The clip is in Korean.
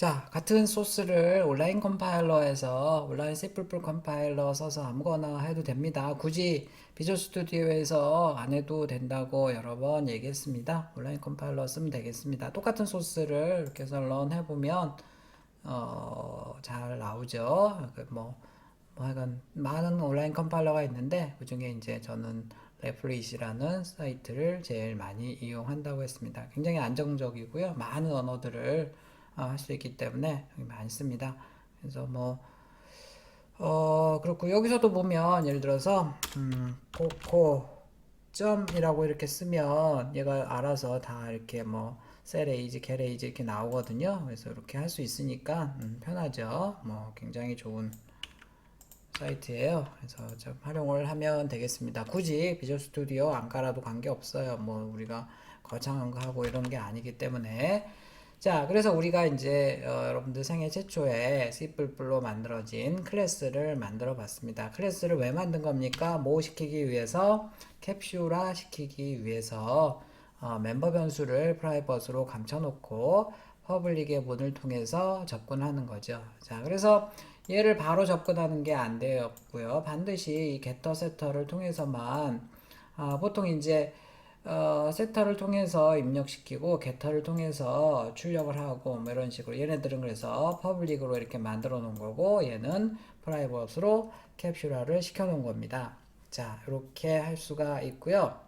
자, 같은 소스를 온라인 컴파일러에서 온라인 C++ 컴파일러 써서 아무거나 해도 됩니다. 굳이 비주얼 스튜디오에서 안 해도 된다고 여러 번 얘기했습니다. 온라인 컴파일러 쓰면 되겠습니다. 똑같은 소스를 이렇게 해서 런 해보면 어, 잘 나오죠. 그 뭐, 뭐 하여간 많은 온라인 컴파일러가 있는데 그 중에 이제 저는 레플릿이라는 사이트를 제일 많이 이용한다고 했습니다. 굉장히 안정적이고요. 많은 언어들을 어, 할 수 있기 때문에 많습니다. 그래서 뭐, 어, 그렇고 여기서도 보면 예를 들어서, 음, 코코 점이라고 이렇게 쓰면 얘가 알아서 다 이렇게 뭐, 셀에이지, 게레이지 이렇게 나오거든요. 그래서 이렇게 할 수 있으니까 음, 편하죠. 뭐, 굉장히 좋은 사이트예요. 그래서 좀 활용을 하면 되겠습니다. 굳이 비주얼 스튜디오 안 깔아도 관계 없어요. 뭐 우리가 거창한 거 하고 이런 게 아니기 때문에 자, 그래서 우리가 이제 어, 여러분들 생애 최초에 C++로 만들어진 클래스를 만들어 봤습니다. 클래스를 왜 만든 겁니까? 뭐 시키기 위해서 캡슐화 시키기 위해서 어, 멤버 변수를 프라이버트로 감춰놓고 퍼블릭의 문을 통해서 접근하는 거죠. 자, 그래서 얘를 바로 접근하는 게 안 되었고요. 반드시 이 getter setter를 통해서만 아, 보통 이제 어, 세터를 통해서 입력시키고 getter를 통해서 출력을 하고 뭐 이런 식으로 얘네들은 그래서 퍼블릭으로 이렇게 만들어 놓은 거고 얘는 프라이버트로 캡슐화를 시켜 놓은 겁니다. 자, 이렇게 할 수가 있고요.